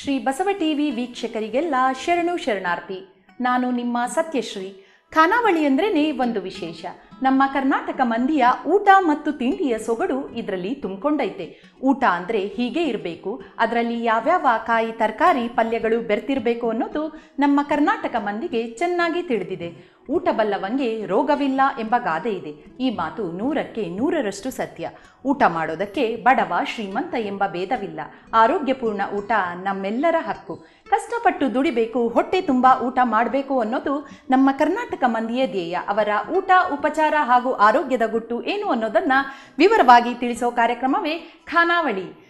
Shri Basava TV ವೀಕ್ಷಕರಿಗೆಲ್ಲ ಶರಣು ಶರಣಾರ್ಥಿ. ನಾನು ನಿಮ್ಮ ಸತ್ಯಶ್ರೀ. ಖಾನಾವಳಿ ಅಂದ್ರೇನೆ ಒಂದು ವಿಶೇಷ. ನಮ್ಮ ಕರ್ನಾಟಕ ಮಂದಿಯ ಊಟ ಮತ್ತು ತಿಂಡಿಯ ಸೊಗಡು ಇದರಲ್ಲಿ ತುಂಬಿಕೊಂಡೈತೆ. ಊಟ ಅಂದರೆ ಹೀಗೆ ಇರಬೇಕು. ಅದರಲ್ಲಿ ಯಾವ್ಯಾವ ಕಾಯಿ ತರಕಾರಿ ಪಲ್ಯಗಳು ಬೆರ್ತಿರಬೇಕು ಅನ್ನೋದು ನಮ್ಮ ಕರ್ನಾಟಕ ಮಂದಿಗೆ ಚೆನ್ನಾಗಿ ತಿಳಿದಿದೆ. ಊಟ ಬಲ್ಲವಂಗೆ ರೋಗವಿಲ್ಲ ಎಂಬ ಗಾದೆ ಇದೆ. ಈ ಮಾತು ನೂರಕ್ಕೆ ನೂರರಷ್ಟು ಸತ್ಯ. ಊಟ ಮಾಡೋದಕ್ಕೆ ಬಡವ ಶ್ರೀಮಂತ ಎಂಬ ಭೇದವಿಲ್ಲ. ಆರೋಗ್ಯಪೂರ್ಣ ಊಟ ನಮ್ಮೆಲ್ಲರ ಹಕ್ಕು. ಕಷ್ಟಪಟ್ಟು ದುಡಿಬೇಕು, ಹೊಟ್ಟೆ ತುಂಬ ಊಟ ಮಾಡಬೇಕು ಅನ್ನೋದು ನಮ್ಮ ಕರ್ನಾಟಕ ಮಂದಿಯ ಧ್ಯೇಯ. ಅವರ ಊಟ, ಉಪಚಾರ ಹಾಗೂ ಆರೋಗ್ಯದ ಗುಟ್ಟು ಏನು ಅನ್ನೋದನ್ನ ವಿವರವಾಗಿ ತಿಳಿಸೋ ಕಾರ್ಯಕ್ರಮವೇ ಖಾನಾವಳಿ.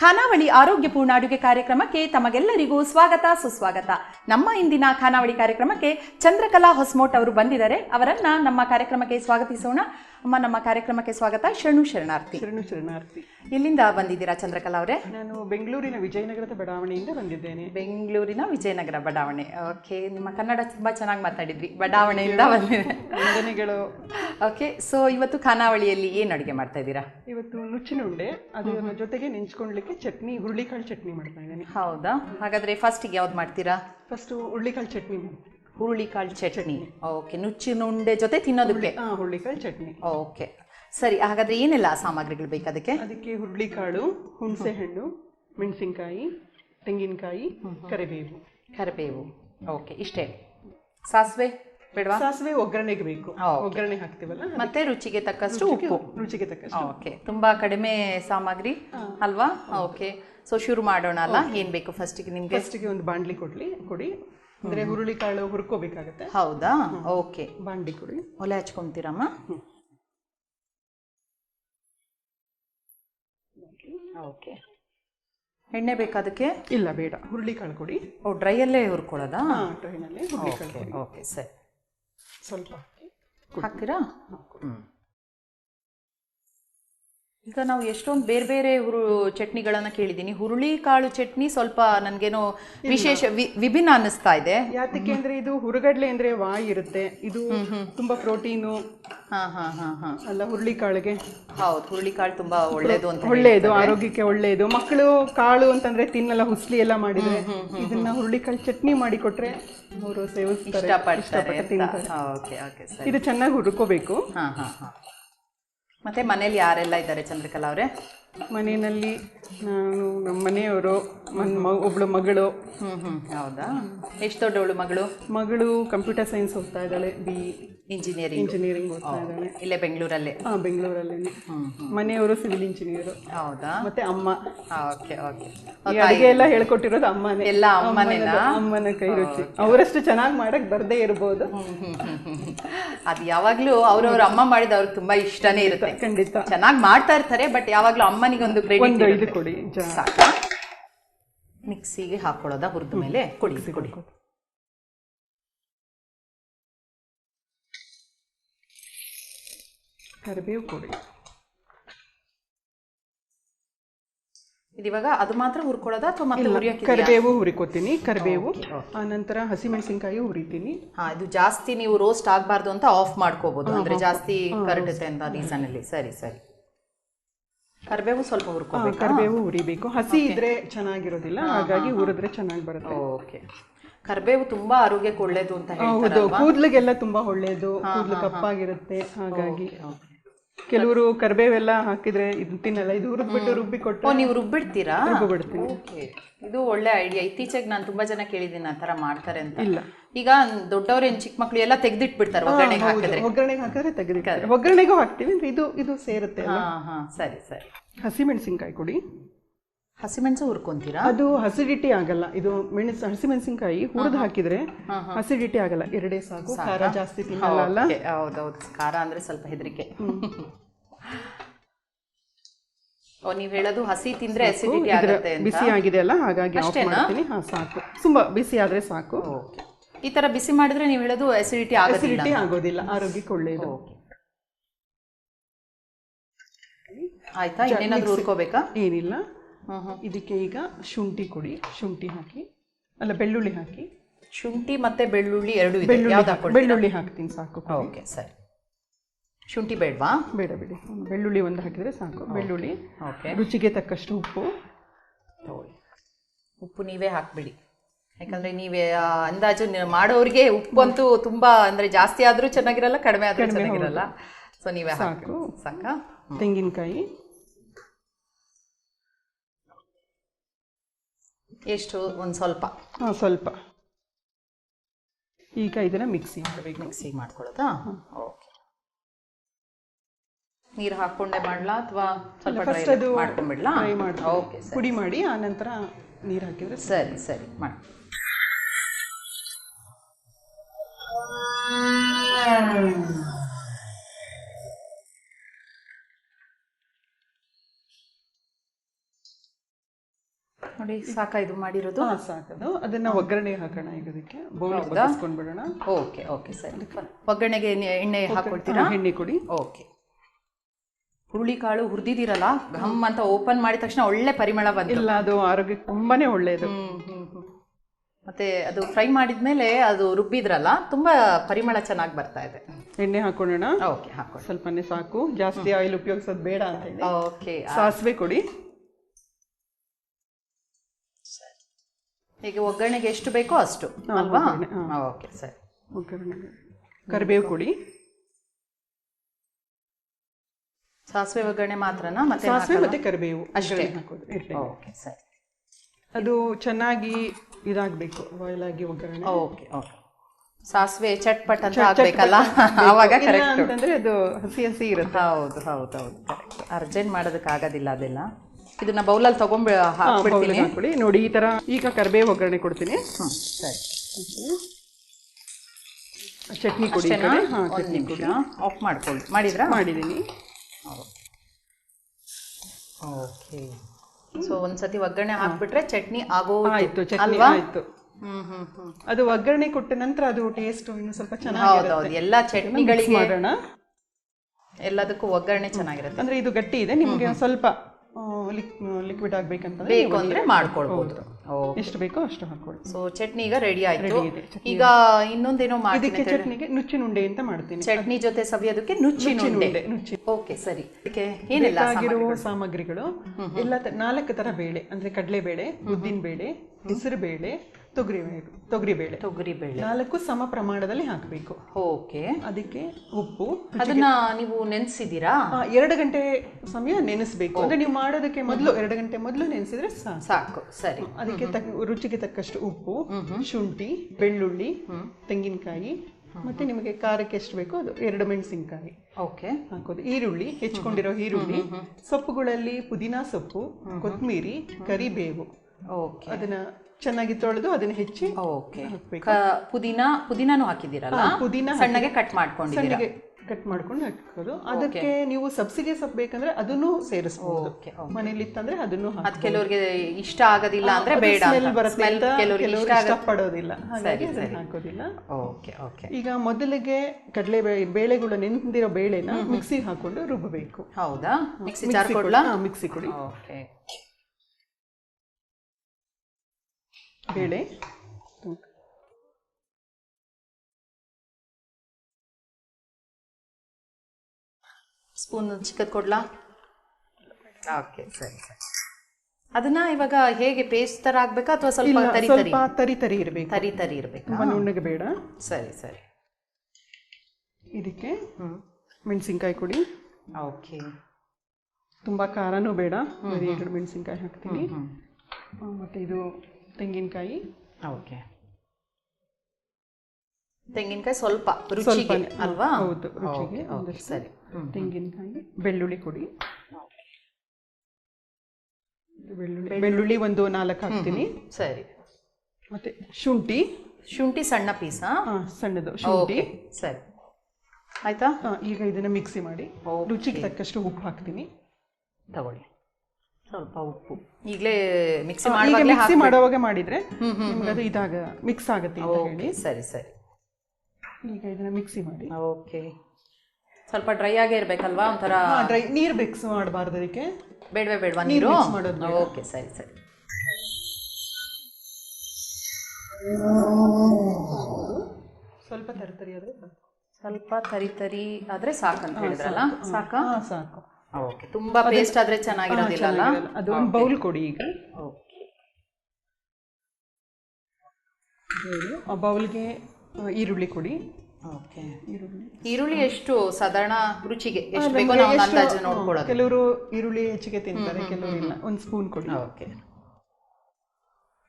ಖಾನಾವಳಿ ಆರೋಗ್ಯಪೂರ್ಣ ಅಡುಗೆ ಕಾರ್ಯಕ್ರಮಕ್ಕೆ ತಮಗೆಲ್ಲರಿಗೂ ಸ್ವಾಗತ, ಸುಸ್ವಾಗತ. ನಮ್ಮ ಇಂದಿನ ಖಾನಾವಳಿ ಕಾರ್ಯಕ್ರಮಕ್ಕೆ ಚಂದ್ರಕಲಾ ಹೊಸಮೋಟ್ ಅವರು ಬಂದಿದ್ದಾರೆ. ಅವರನ್ನ ನಮ್ಮ ಕಾರ್ಯಕ್ರಮಕ್ಕೆ ಸ್ವಾಗತಿಸೋಣ. ಅಮ್ಮ ನಮ್ಮ ಕಾರ್ಯಕ್ರಮಕ್ಕೆ ಸ್ವಾಗತ. ಶರಣು ಶರಣಾರ್ಥಿ. ಶರಣು ಶರಣಾರ್ಥಿ. ಎಲ್ಲಿಂದ ಬಂದಿದ್ದೀರಾ ಚಂದ್ರಕಲಾ ಅವರೇ? ನಾನು ಬೆಂಗಳೂರಿನ ವಿಜಯನಗರದ ಬಡಾವಣೆಯಿಂದ ಬಂದಿದ್ದೇನೆ. ಬೆಂಗಳೂರಿನ ವಿಜಯನಗರ ಬಡಾವಣೆ. ಓಕೆ ನಿಮ್ಮ ಕನ್ನಡ ತುಂಬಾ ಚೆನ್ನಾಗಿ ಮಾತಾಡಿದ್ವಿ. ಬಡಾವಣೆಯಿಂದ ಬಂದಿದೆ. ವಂದನೆಗಳು. ಓಕೆ ಸೊ ಇವತ್ತು ಖಾನಾವಳಿಯಲ್ಲಿ ಏನು ಅಡುಗೆ ಮಾಡ್ತಾ ಇದ್ದೀರಾ? ಇವತ್ತು ನುಚ್ಚಿನ ಉಂಡೆ. ಅದರ ಜೊತೆಗೆ ನೆಂಚ್ಕೊಳ್ಳಿಕ್ಕೆ ಚಟ್ನಿ ಹುರುಳಿಕಾಳು ಚಟ್ನಿ ಮಾಡ್ತಾ ಇದ್ದೀನಿ. ಹೌದಾ? ಹಾಗಾದ್ರೆ ಫಸ್ಟಿಗೆ ಯಾವ್ದು ಮಾಡ್ತೀರಾ? ಫಸ್ಟು ಹುರುಳಿಕಾಳು ಚಟ್ನಿ ಹುರುಳಿಕಾಳು ಚಟ್ನಿ. ಓಕೆ ನುಚ್ಚಿನ ಉಂಡೆ ಜೊತೆ ತಿನ್ನೋದಕ್ಕೆ? ಹುರುಳಿಕಾಳು ಚಟ್ನಿ. ಓಕೆ ಸರಿ ಹಾಗಾದ್ರೆ ಏನೆಲ್ಲ ಸಾಮಗ್ರಿಗಳು ಬೇಕು ಅದಕ್ಕೆ? ಅದಕ್ಕೆ ಹುರುಳಿಕಾಳು ಹುಣಸೆ ಹಣ್ಣು ಮೆಣಸಿನಕಾಯಿ ತೆಂಗಿನಕಾಯಿ ಕರಿಬೇವು. ಕರಿಬೇವು. ಓಕೆ ಇಷ್ಟೇ. ಸಾಸಿವೆ ಬೇಡವಾ? ಸಾಸಿವೆ ಒಗ್ಗರಣೆಗೆ ಬೇಕು. ಒಗ್ಗರಣೆ ಹಾಕ್ತೀವಲ್ಲ ಮತ್ತೆ ರುಚಿಗೆ ತಕ್ಕಷ್ಟು ಉಪ್ಪು. ರುಚಿಗೆ ತಕ್ಕಷ್ಟು ಓಕೆ ತುಂಬಾ ಕಡಿಮೆ ಸಾಮಗ್ರಿ ಅಲ್ವಾ? ಓಕೆ ಸೊ ಶುರು ಮಾಡೋಣ ಅಲ್ಲ ಏನ್ ಬೇಕು ಫಸ್ಟಿಗೆ ನಿಮ್ಗೆ? ಫಸ್ಟಿಗೆ ಒಂದು ಬಾಂಡ್ಲಿ ಕೊಡ್ಲಿ ಕೊಡಿ. ಅಂದ್ರೆ ಹುರುಳಿಕಾಳು ಹುರ್ಕೋಬೇಕಾಗತ್ತೆ. ಹೌದಾ? ಓಕೆ. ಬಾಂಡಿ ಕುಡಿ ಒಲೆ ಹಚ್ಕೊಂತೀರಮ್ಮ? ಓಕೆ. ಎಣ್ಣೆ ಬೇಕಾದಕ್ಕೆ ಇಲ್ಲ ಬೇಡ. ಹುರುಳಿ ಕಾಳು ಕೊಡಿ ಓ ಡ್ರೈಯಲ್ಲೇ ಹುರ್ಕೊಳ್ಳೋದಾ? ಹಾ ಟ್ರೈನಲ್ಲಿ ಹುರುಳಿಕಾಳು ಓಕೆ ಓಕೆ ಸರಿ. ಸ್ವಲ್ಪ ಹಾಕಿ ಹಾಕ್ತೀರಾ? ಹ್ಮ್. ಈಗ ನಾವು ಎಷ್ಟೊಂದು ಬೇರೆ ಬೇರೆ ಹುರು ಚಟ್ನಿಗಳನ್ನ ಕೇಳಿದ್ದೀನಿ. ಹುರುಳಿ ಕಾಳು ಚಟ್ನಿ ಸ್ವಲ್ಪ ನನಗೇನೋ ವಿಶೇಷ ವಿಭಿನ್ನ ಅನ್ನಿಸ್ತಾ ಇದೆ. ಯಾತಕ್ಕೆ ಅಂದ್ರೆ ಇದು ಹುರುಗಡ್ಲೆ ಅಂದ್ರೆ ವಾಯ್ ಇರುತ್ತೆ. ಇದು ತುಂಬಾ ಪ್ರೋಟೀನು. ಹಾ ಹಾ ಹಾ ಹಾ. ಅಲ್ಲ ಹುರುಳಿಕಾಳಿಗೆ ಹೌದು ಹುರುಳಿ ಕಾಳು ತುಂಬಾ ಒಳ್ಳೇದು ಅಂತ ಒಳ್ಳೆಯದು ಆರೋಗ್ಯಕ್ಕೆ ಒಳ್ಳೆಯದು ಮಕ್ಕಳು ಕಾಳು ಅಂತಂದ್ರೆ ತಿನ್ನಲ್ಲ ಹುಸ್ಲಿ ಎಲ್ಲ ಮಾಡಿದ್ರೆ. ಇದನ್ನ ಹುರುಳಿಕಾಳು ಚಟ್ನಿ ಮಾಡಿ ಕೊಟ್ರೆ ಅವರು ಸೇವಿಸ್ತಾರೆ ಇಷ್ಟಪಟ್ಟು ತಿಂತಾರೆ. ಇದು ಚೆನ್ನಾಗಿ ಹುರ್ಕೋಬೇಕು. ಹಾ ಹಾ ಹಾ. ಮತ್ತೆ ಮನೇಲಿ ಯಾರೆಲ್ಲ ಇದ್ದಾರೆ ಚಂದ್ರಕಲಾ ಅವರೇ? ಮನೆಯಲ್ಲಿ ನಾನು ನಮ್ಮ ಮನೆಯವರು ನನ್ನ ಮ- ಒಬ್ಳು ಮಗಳು. ಹೌದಾ? ಎಷ್ಟು ದೊಡ್ಡವಳು ಮಗಳು? ಮಗಳು ಕಂಪ್ಯೂಟರ್ ಸೈನ್ಸ್ ಓದ್ತಾ ಇದ್ದಾಳೆ ಬಿ ಇಂಜಿನಿಯರಿಂಗ್ ಇಂಜಿನಿಯರಿಂಗ್ ಓದ್ತಾ ಇದ್ದಾಳೆ. ಇಲ್ಲೇ ಬೆಂಗಳೂರಲ್ಲೇ? ಹಾ ಬೆಂಗಳೂರಲ್ಲಿ. ಮನೆಯವರು ಸಿವಿಲ್ ಇಂಜಿನಿಯರ್. ಹೌದಾ? ಮತ್ತೆ ಅಮ್ಮ. Okay okay. ಈ ಅಡಿಗೆ ಎಲ್ಲ ಹೇಳ್ಕೊಟ್ಟಿರೋದು ಅಮ್ಮನೇ. ಎಲ್ಲ ಅಮ್ಮನೇನಾ? ಅಮ್ಮನ ಕೈ ರುಚಿ. ಅವರಷ್ಟು ಚೆನ್ನಾಗಿ ಮಾಡಕ್ ಬರದೇ ಇರ್ಬೋದು. ಅದು ಯಾವಾಗ್ಲೂ ಅವ್ರವ್ರ ಅಮ್ಮ ಮಾಡಿದ ಅವ್ರಿಗೆ ತುಂಬಾ ಇಷ್ಟನೇ ಇರುತ್ತೆ. ಖಂಡಿತ ಚೆನ್ನಾಗಿ ಮಾಡ್ತಾ ಇರ್ತಾರೆ ಬಟ್ ಯಾವಾಗ್ಲೂ ಅಮ್ಮನಿಗೆ ಒಂದು ಇದು ಕೊಡಿ ಸಾಕಾ. ಮಿಕ್ಸಿಗೆ ಹಾಕೊಳ್ಳೋದ ಹುರಿದ ಮೇಲೆ ಕೊಡಿ ಕೊಡಿ. ಕರಿಬೇವು ಕೊಡಿ. ಇದಿವಾಗ ಅದು ಮಾತ್ರ ಹುರ್ಕೊಳ್ಳೋದಾ ಅಥವಾ ಮತ್ತೆ ಹುರಿಯೋಕೆ ಕರಿಬೇವು ಹುರಿಕೋತೀನಿ ಕರಿಬೇವು. ಆ ನಂತರ ಹಸಿಮೆಣಸಿನ್ಕಾಯಿ ಹುರಿತೀನಿ. ಹಾ ಇದು ಜಾಸ್ತಿ ನೀವು ರೋಸ್ಟ್ ಆಗಬಾರ್ದು ಅಂತ ಆಫ್ ಮಾಡ್ಕೋಬಹುದು ಅಂದ್ರೆ ಜಾಸ್ತಿ ಕರಡುತ್ತೆ ಅಂತ ರೀಸನ್ ಅಲ್ಲಿ. ಸರಿ ಸರಿ. ಕರಿಬೇವು ಸ್ವಲ್ಪ ಹುರ್ಕೊಂಡು ಹುರ್ಕೋಬೇಕು ಕರಿಬೇವು ಹುರಿಬೇಕು. ಹಸಿ ಇದ್ರೆ ಚೆನ್ನಾಗಿರೋದಿಲ್ಲ ಹಾಗಾಗಿ ಹುರಿದ್ರೆ ಚೆನ್ನಾಗಿ ಬರುತ್ತೆ. ಓಕೆ ಕರಿಬೇವು ತುಂಬಾ ಆರೋಗ್ಯಕ್ಕೆ ಒಳ್ಳೇದು ಅಂತ ಹೇಳ್ತಾರೆ ಕೂದಲಿಗೆಲ್ಲ ತುಂಬಾ ಒಳ್ಳೇದು ಕೂದಲು ಕಪ್ಪಾಗಿರುತ್ತೆ ಹಾಗಾಗಿ. ಕೆಲವರು ಕರಿಬೇವೆಲ್ಲ ಹಾಕಿದ್ರೆ ಇದು ತಿನ್ನಲ್ಲ ಇದು ರುಬ್ಬಿಟ್ಟು ರುಬ್ಬಿ ಓ ಕೊಟ್ಟು ನೀವು ರುಬ್ಬಿಡ್ತೀರಾ? ರುಬ್ಬಿಬಿಡ್ತೀನಿ ಓಕೆ. ಇದು ಒಳ್ಳೆ ಐಡಿಯಾ ಇತ್ತೀಚೆಗೆ ನಾನು ತುಂಬಾ ಜನ ಕೇಳಿದ್ದೀನಿ ಆ ಥರ ಮಾಡ್ತಾರೆ ಅಂತ. ಇಲ್ಲ. ಈಗ ದೊಡ್ಡವ್ರೇನ್ ಚಿಕ್ಕ ಮಕ್ಳು ಎಲ್ಲ ತೆಗ್ದಿಟ್ಬಿಡ್ತಾರೆ ಒಗ್ಗರಣೆಗೆ ಹಾಕಿದ್ರೆ. ಒಗ್ಗರಣೆಗೆ ಹಾಕಿದ್ರೆ ತೆಗೆದಿರ್ತಾರೆ ಒಗ್ಗರಣೆಗೂ ಹಾಕ್ತೀವಿ ಅಂದ್ರೆ ಇದು ಇದು ಸೇರುತ್ತೆ ಹಾ ಹಾ ಸರಿ ಸರಿ. ಹಸಿಮೆಣಸಿನ್ಕಾಯಿ ಕೊಡಿ. ಹಸಿಮೆಣಸು ಹುರ್ಕೊಂತೀರಾ? ಅದು ಹಸಿಡಿಟಿ ಆಗಲ್ಲ. ಇದು ಮೆಣಸು ಹಸಿಮೆಣಸಿನಕಾಯಿ ಹುರಿದು ಹಾಕಿದ್ರೆ ಹಸಿಡಿಟಿ ಆಗಲ್ಲ. ಎರಡೇ ಸಾಕು. ಖಾರ ಜಾಸ್ತಿ ತಿನ್ನಲ್ಲ ಹೌದೌದು. ಖಾರ ಅಂದ್ರೆ ಸ್ವಲ್ಪ ಹೆದರಿಕೆ. ಓ ನೀವ್ ಹೇಳೋದು ಹಸಿ ತಿಂದ್ರೆ ಅಸಿಡಿಟಿ ಆಗುತ್ತೆ ಬಿಸಿ ಆಗಿದೆ ಅಲ್ಲ ಹಾಗಾಗಿ ಆಫ್ ಮಾಡ್ತೀನಿ. ಹಾ ಸಾಕು. ತುಂಬಾ ಬಿಸಿ ಆದ್ರೆ ಸಾಕು. ಓಕೆ. ಈ ತರ ಬಿಸಿ ಮಾಡಿದ್ರೆ ನೀವು ಹೇಳೋದು ಅಸಿಡಿಟಿ ಆಗೋದಿಲ್ಲ. ಅಸಿಡಿಟಿ ಆಗೋದಿಲ್ಲ. ಆರೋಗ್ಯಕ್ಕೆ ಒಳ್ಳೆಯದು ಆಯ್ತಾ? ಇನ್ನೇನಾದ್ರೂ ಹುರ್ಕೋಬೇಕಾ? ಏನಿಲ್ಲ. ಇದಕ್ಕೆ ಈಗ ಶುಂಠಿ ಕೊಡಿ. ಶುಂಠಿ ಹಾಕಿ. ಅಲ್ಲ ಬೆಳ್ಳುಳ್ಳಿ ಹಾಕಿ. ಶುಂಠಿ ಮತ್ತೆ ಬೆಳ್ಳುಳ್ಳಿ ಎರಡು ಇದೆ. ಬೆಳ್ಳುಳ್ಳಿ ಯಾವ್ದು ಹಾಕ್- ಬೆಳ್ಳುಳ್ಳಿ ಹಾಕ್ತೀನಿ ಸಾಕು ಓಕೆ ಸರಿ. ಶುಂಠಿ ಬೇಡವಾ? ಬೇಡ ಬಿಡಿ. ಬೆಳ್ಳುಳ್ಳಿ ಒಂದು ಹಾಕಿದರೆ ಸಾಕು. ಬೆಳ್ಳುಳ್ಳಿ. ಓಕೆ. ರುಚಿಗೆ ತಕ್ಕಷ್ಟು ಉಪ್ಪು. ತಗೊಳ್ಳಿ. ಉಪ್ಪು ನೀವೇ ಹಾಕ್ಬಿಡಿ. ಯಾಕಂದ್ರೆ ನೀವೇ ಆ, ಅಂದಾಜು ನೀವು ಮಾಡೋರಿಗೆ ಉಪ್ಪು ಅಂತೂ ತುಂಬಾ ಅಂದ್ರೆ ಜಾಸ್ತಿ ಆದ್ರೂ ಚೆನ್ನಾಗಿರಲ್ಲ ಕಡಿಮೆ ಆದ್ರೂ ಚೆನ್ನಾಗಿರಲ್ಲ. ಸೊ ನೀವೇ ಹಾಕಿ ಸಾಕಾ. ತೆಂಗಿನಕಾಯಿ. ಎಷ್ಟು ಒಂದು ಸ್ವಲ್ಪ? ಹಾಂ ಸ್ವಲ್ಪ. ಈಗ ಇದನ್ನು ಮಿಕ್ಸಿ ಮಾಡಬೇಕು. ಮಿಕ್ಸಿ ಮಾಡ್ಕೊಳ್ಳೋದಾ? ಓಕೆ ನೀರು ಹಾಕ್ಕೊಂಡೆ ಮಾಡ್ಲಾ ಅಥವಾ ಸ್ವಲ್ಪ ಫಸ್ಟ್ ಅದು ಮಾಡ್ಕೊಂಡ್ಬಿಡ್ಲಾ ಓಕೆ ಪುಡಿ ಮಾಡಿ ಆ ನಂತರ ನೀರು ಹಾಕಿದ್ರೆ ಸರಿ ಸರಿ ಮಾಡಿ. ನೋಡಿ ಸಾಕ ಇದು ಮಾಡಿರೋದು? ಸಾಕದು. ಅದನ್ನ ಒಗ್ಗರಣೆ ಹಾಕೋಣ ಈಗ ಅದಕ್ಕೆ. ಬೌಲ್? ಬಗ್ಗಿಸ್ಕೊಂಡ್ಬಿಡೋಣ. ಓಕೆ ಓಕೆ ಸರಿ. ಒಗ್ಗರಣೆಗೆ ಎಣ್ಣೆ- ಹಾಕ್ಕೊಡ್ತೀರಾ ಎಣ್ಣೆ ಕೊಡಿ. ಓಕೆ. ಹುರುಳಿಕಾಳು ಹುರಿದಿದ್ದೀರಲ್ಲ ಘಮ್ ಅಂತ ಓಪನ್ ಮಾಡಿದ ತಕ್ಷಣ ಒಳ್ಳೆ ಪರಿಮಳ ಬಂದಿಲ್ಲ ಇಲ್ಲ ಅದು ಆರೋಗ್ಯಕ್ಕೆ ತುಂಬಾನೇ ಒಳ್ಳೆಯದು. ಮತ್ತೆ ಅದು ಫ್ರೈ ಮಾಡಿದ್ಮೇಲೆ ಅದು ರುಬ್ಬಿದ್ರಲ್ಲ ತುಂಬಾ ಪರಿಮಳ ಚೆನ್ನಾಗಿ ಬರ್ತಾ ಇದೆ. ಎಣ್ಣೆ ಹಾಕೊಳ್ಳೋಣ. ಓಕೆ ಹಾಕೋಣ ಸ್ವಲ್ಪನೇ ಸಾಕು. ಜಾಸ್ತಿ ಆಯಿಲ್ ಉಪಯೋಗಿಸೋದು ಬೇಡ ಅಂತ ಓಕೆ ಸಾಸಿವೆ ಕೊಡಿ. ಈಗ ಒಗ್ಗರಣೆಗೆ ಎಷ್ಟು ಬೇಕೋ ಅಷ್ಟು ಅಲ್ವಾ. ಓಕೆ ಸರಿ. ಒಗ್ಗರಣೆ ಕರಿಬೇವು ಕುಡಿ ಸಾಸಿವೆ ಒಗ್ಗರಣೆ ಮಾತ್ರನಾ? ಮತ್ತೆ ಸಾಸಿವೆ ಮತ್ತೆ ಕರಿಬೇವು. ಅಷ್ಟೇ. ಓಕೆ ಸರಿ. ಅದು ಚೆನ್ನಾಗಿ ಇದಾಗಬೇಕು ಬಾಯ್ಲ್ ಆಗಿ ಒಗ್ಗರಣೆ. ಓಕೆ ಓಕೆ ಸಾಸಿವೆ ಚಟ್ಪಟ್ ಅಂತ ಆಗ್ಬೇಕಲ್ಲ? ಆವಾಗ ಕರೆಕ್ಟ್ ಅಂತಂದ್ರೆ ಅದು ಹಸಿ ಹಸಿ ಇರುತ್ತೆ. ಹೌದು ಹೌದು ಹೌದು ಕರೆಕ್ಟ್ ಅರ್ಜೆಂಟ್ ಮಾಡೋದಕ್ಕೆ ಆಗೋದಿಲ್ಲ ಅದೆಲ್ಲ. ಇದನ್ನ ಬೌಲಲ್ಲಿ ತಗೊಂಡ್ ಹಾಕ್ಬಿಡ್ತೀನಿ. ನೋಡಿ ಈ ತರ ಈಗ ಕರಿಬೇವು ಒಗ್ಗರಣೆ ಕೊಡ್ತೀನಿ. ಸರಿ. ಚಟ್ನಿ ಕೊಡಿ ಈ ಕಡೆ. ಹಾ, ಒಂದು ಚಟ್ನಿ ನಿಮಿಷ ಆಫ್ ಮಾಡ್ಕೊಳ್ಳಿ. ಮಾಡಿದ್ರಾ? ಮಾಡಿದ್ದೀನಿ. ಓಕೆ. ಸೊ ಒಂದ್ಸತಿ ಒಗ್ಗರಣೆ ಹಾಕ್ಬಿಟ್ರೆ ಚಟ್ನಿ ಆಗೋ ಆಯ್ತು ಚಟ್ನಿ ಅಲ್ವಾ? ಆಯ್ತು. ಹ್ಮ್ ಹ್ಮ್ ಹ್ಮ್. ಅದು ಒಗ್ಗರಣೆ ಕೊಟ್ಟ ನಂತರ ಅದು ಟೇಸ್ಟ್ ಇನ್ನು ಸ್ವಲ್ಪ ಚೆನ್ನಾಗಿ ಹೌದೌದು ಎಲ್ಲ ಚಟ್ನಿಗಳಿಗೆ ಮಾಡೋಣ. ಎಲ್ಲದಕ್ಕೂ ಒಗ್ಗರಣೆ ಚೆನ್ನಾಗಿರುತ್ತೆ. ಅಂದ್ರೆ ಇದು ಗಟ್ಟಿ ಇದೆ ನಿಮ್ಗೆ ಒಂದ್ ಸ್ವಲ್ಪ ಲಿಕ್ವಿಡ್ ಆಗ್ಬೇಕಂತಂದ್ರೆ ಬೇಕು ಅಂದ್ರೆ ಮಾಡ್ಕೊಳ್ಬಹುದು ಓಕೆ ಎಷ್ಟು ಬೇಕೋ ಅಷ್ಟು ಹಾಕೊಳ್ಳಿ ಸೊ ಚಟ್ನಿ ಈಗ ರೆಡಿ ಆಯ್ತು. ಇದೆ, ಈಗ ಇನ್ನೊಂದೇನೋ ಮಾಡ್ತೀನಿ ಇದಕ್ಕೆ ಚಟ್ನಿಗೆ ನುಚ್ಚಿನ ಉಂಡೆ ಅಂತ ಮಾಡ್ತೀನಿ. ಚಟ್ನಿ ಜೊತೆ ಸವಿಯೋದಕ್ಕೆ ನುಚ್ಚಿನ ಉಂಡೆ ಉಂಡೆ ನುಚ್ಚಿ ಓಕೆ ಸರಿ. ಇದಕ್ಕೆ ಏನೆಲ್ಲ ಆಗಿರುವ ಸಾಮಗ್ರಿಗಳು? ಎಲ್ಲ ತ- ನಾಲ್ಕು ತರ ಬೇಳೆ ಅಂದ್ರೆ ಕಡಲೆ ಬೇಳೆ ಉದ್ದಿನ ಬೇಳೆ ಹೆಸರು ಬೇಳೆ ತೊಗರಿ ಬೇಳೆ ತೊಗರಿ ಬೇಳೆ. ತೊಗರಿ ಬೇಳೆ. ನಾಲ್ಕು ಸಮ ಪ್ರಮಾಣದಲ್ಲಿ ಹಾಕಬೇಕು. ಓಕೆ ಅದಕ್ಕೆ ಉಪ್ಪು ಅದನ್ನ ನೀವು ನೆನೆಸಿದೀರಾ ಆ, ಎರಡು ಗಂಟೆ ಸಮಯ ನೆನೆಸ್ಬೇಕು. ಅಂದ್ರೆ ನೀವು ಮಾಡೋದಕ್ಕೆ ಮೊದಲು ಎರಡು ಗಂಟೆ ಮೊದಲು ನೆನೆಸಿದ್ರೆ ಸಾಕು. ಸಾಕು ಸರಿ. ಅದಕ್ಕೆ ತಕ್ಕ ರುಚಿಗೆ ತಕ್ಕಷ್ಟು ಉಪ್ಪು ಶುಂಠಿ ಬೆಳ್ಳುಳ್ಳಿ ತೆಂಗಿನಕಾಯಿ ಮತ್ತೆ ನಿಮಗೆ ಖಾರಕ್ಕೆ ಎಷ್ಟು ಬೇಕೋ ಅದು ಎರಡು ಮೆಣಸಿನಕಾಯಿ. ಓಕೆ. ಹಾಕೋದು. ಈರುಳ್ಳಿ ಹೆಚ್ಕೊಂಡಿರೋ ಈರುಳ್ಳಿ. ಸೊಪ್ಪುಗಳಲ್ಲಿ ಪುದೀನಾ ಸೊಪ್ಪು ಕೊತ್ತಂಬರಿ ಕರಿಬೇವು. ಓಕೆ. ಅದನ್ನ ಚೆನ್ನಾಗಿ ತೊಳೆದು ಅದನ್ನ ಹೆಚ್ಚಿ ಓಕೆ. ಪುದೀನಾ ಪುದೀನ ಪುದೀನಾನು ಹಾಕಿದ್ದೀರಲ್ಲ? ಪುದೀನಾ ಸಣ್ಣಗೆ ಕಟ್ ಮಾಡ್ಕೊಂಡಿದ್ದೀರಾ? ಕಟ್ ಮಾಡ್ಕೊಂಡು ಹಾಕೋದು ಅದಕ್ಕೆ ನೀವು ಸಬ್ಸಿಗೆ ಸೊಪ್ಪು ಬೇಕಂದ್ರೆ ಅದನ್ನು ಸೇರಿಸಬಹುದು ಮನೇಲಿ ಇತ್ತಂದ್ರೆ ಅದನ್ನು ಕೆಲವರಿಗೆ ಅದ್ ಕೆಲವ್ರಿಗೆ ಇಷ್ಟ ಆಗೋದಿಲ್ಲ ಅಂದ್ರೆ ಬೇಡ ಕೆಲವರು ಇಷ್ಟಪಡೋದಿಲ್ಲ. ಹಾಗಾಗಿ ಹಾಕೋದಿಲ್ಲ. ಓಕೆ ಓಕೆ ಈಗ ಮೊದಲಿಗೆ ಕಡಲೆ ಬೇಳೆಗಳು ನೆಂದಿರೋ ಬೇಳೆನ ಮಿಕ್ಸಿಗೆ ಹಾಕೊಂಡು ರುಬ್ಬಬೇಕು. ಹೌದಾ? ಮಿಕ್ಸಿ ಜಾರ್ ಕೊಡ್ಲಾ ಮಿಕ್ಸಿ ಕೊಡಿ. ಓಕೆ ಬೇಳೆ. ಸ್ಪೂನ್ ಚಿಕ್ಕದ್ ಕೊಡ್ಲಾ? ಓಕೆ ಸರಿ ಸರಿ. ಅದನ್ನ ಇವಾಗ ಹೇಗೆ ಪೇಸ್ಟ್ ತರ ಆಗ್ಬೇಕಾ ಅಥವಾ ಸ್ವಲ್ಪ ತರಿ ತರಿ ಸ್ವಲ್ಪ ತರಿ? ತರಿ ಇರಬೇಕು. ತರಿ ತರಿ ಇರಬೇಕು? ತುಂಬಾ ನುಣ್ಣಗೆ ಬೇಡ. ಸರಿ ಸರಿ. ಇದಕ್ಕೆ ಮೆಣಸಿನಕಾಯಿ ಕೊಡಿ ಓಕೆ. ತುಂಬಾ ಖಾರನೂ ಬೇಡ. ಎರಡು ಮೆಣಸಿನ್ಕಾಯಿ ಹಾಕ್ತೀನಿ. ಮತ್ತೆ ಇದು ತೆಂಗಿನಕಾಯಿ. ಓಕೆ. ತೆಂಗಿನಕಾಯಿ ಸ್ವಲ್ಪ ರುಚಿಗೆ ಅಲ್ವಾ? ಹೌದು ರುಚಿಗೆ ಒಂದಷ್ಟು ಸರಿ. ತೆಂಗಿನಕಾಯಿ ಬೆಳ್ಳುಳ್ಳಿ ಕೊಡಿ ಬೆಳ್ಳುಳ್ಳಿ ಬೆಳ್ಳುಳ್ಳಿ. ಒಂದು ನಾಲ್ಕು ಹಾಕ್ತೀನಿ. ಸರಿ. ಮತ್ತೆ ಶುಂಠಿ. ಶುಂಠಿ ಸಣ್ಣ ಪೀಸಾ ಹಾ? ಸಣ್ಣದು ಶುಂಠಿ. ಸರಿ. ಆಯ್ತಾ? ಈಗ ಇದನ್ನ ಮಿಕ್ಸಿ ಮಾಡಿ. ರುಚಿಗೆ ತಕ್ಕಷ್ಟು ಉಪ್ಪು ಹಾಕ್ತೀನಿ. ತಗೊಳ್ಳಿ. ಸ್ವಲ್ಪ ಉಪ್ಪು. ಈಗಲೇ ಮಿಕ್ಸಿ ಮಿಕ್ಸಿ ಮಾಡುವಾಗ ಮಾಡಿದ್ರೆ ನಿಮ್ಗೆ ಅದು ಇದಾಗ ಮಿಕ್ಸ್ ಆಗುತ್ತೆ ಅಂತ ಹೇಳಿ. ಸರಿ ಸರಿ. ಈಗ ಇದನ್ನ ಮಿಕ್ಸಿ ಮಾಡಿ. ಓಕೆ. ಸ್ವಲ್ಪ ಡ್ರೈ ಆಗೇ ಇರಬೇಕಲ್ವಾ? ಒಂಥರ ಡ್ರೈ ನೀರು ಮಿಕ್ಸ್ ಮಾಡಬಾರ್ದು ಅದಕ್ಕೆ. ಬೇಡವೇ ಬೇಡವಾ ನೀರು ಮಾಡೋದು ಓಕೆ ಸರಿ ಸರಿ. ಸ್ವಲ್ಪ ತರತರಿ ಆದ್ರೆ. ಸ್ವಲ್ಪ ತರಿ ತರಿ ಆದರೆ ಸಾಕಂತ ಹೇಳಿದ್ರಲ್ಲ? ಸಾಕಾ. ಹಾ ಸಾಕು? ಓಕೆ ತುಂಬಾ ಪೇಸ್ಟ್ ಆದರೆ ಚೆನ್ನಾಗಿರೋದಿಲ್ಲ ಅಲ್ಲ? ಅದು ಒಂದು ಬೌಲ್ ಕೊಡಿ ಈಗ. ಓಕೆ. ಬೌಲ್ಗೆ ಈರುಳ್ಳಿ ಕೊಡಿ. ಓಕೆ. ಈರುಳ್ಳಿ. ಈರುಳ್ಳಿ ಎಷ್ಟು ಸಾಧಾರಣ ರುಚಿಗೆ ಎಷ್ಟು ಬೇಕೋ ನಾವು ಒಂದು ಅಂದಾಜು ನೋಡ್ಕೊಳ್ಳೋದು. ಕೆಲವರು ಈರುಳ್ಳಿ ಹೆಚ್ಚಿಗೆ ತಿಂತಾರೆ ಕೆಲವರು ಇಲ್ಲ. ಒಂದು ಸ್ಪೂನ್ ಕೊಡಿ. ಓಕೆ.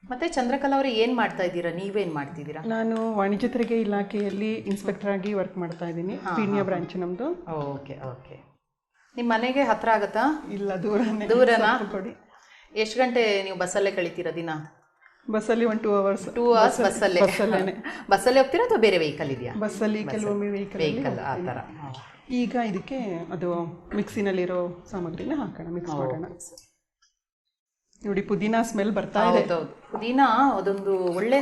ಮತ್ತೆ ಚಂದ್ರಕಲಾ ಅವರು ಏನ್ ಮಾಡ್ತಾ ಇದ್ದೀರಾ? ನೀವೇನ್ ಮಾಡ್ತಿದ್ದೀರಾ? ನಾನು ವಾಣಿಜ್ಯ ತೆರಿಗೆ ಇಲಾಖೆಯಲ್ಲಿ ಇನ್ಸ್ಪೆಕ್ಟರ್ ಆಗಿ ವರ್ಕ್ ಮಾಡ್ತಾ ಇದ್ದೀನಿ ಪೀಣ್ಯ ಬ್ರಾಂಚ್ ನಮ್ಮದು ಓಕೆ ಓಕೆ. ನಿಮ್ಮ ಮನೆಗೆ ಹತ್ರ ಆಗತ್ತಾ? ಇಲ್ಲ ದೂರ ದೂರನಾ? ಕೊಡಿ. ಎಷ್ಟು ಗಂಟೆ ನೀವು ಬಸ್ಸಲ್ಲೇ ಕಳಿತೀರಾ ದಿನ? ಬಸ್ಸಲ್ಲಿ ಒಂದು ಟೂ ಅವರ್ಸ್ ಟೂ ಅವರ್ಸ್ ಬಸ್ಸಲ್ಲೇ. ಬಸ್ಸಲ್ಲಿ. ಹೋಗ್ತೀರಾ ಅಥವಾ ಬೇರೆ ವೆಹಿಕಲ್ ಇದೆಯಾ? ಬಸ್ಸಲ್ಲಿ ಕೆಲವೊಮ್ಮೆ ವೆಹಿಕಲ್ ವೆಹಿಕಲ್ ಆ ಥರ. ಈಗ ಇದಕ್ಕೆ ಅದು ಮಿಕ್ಸಿನಲ್ಲಿರೋ ಸಾಮಗ್ರಿನ ಹಾಕೋಣ ಮಿಕ್ಸ್ ಮಾಡೋಣ. ನೋಡಿ ಪುದೀನ ಸ್ಮೆಲ್ ಬರ್ತಾ ಇದೆ. ಪುದೀನಾ ಅದೊಂದು ಒಳ್ಳೆ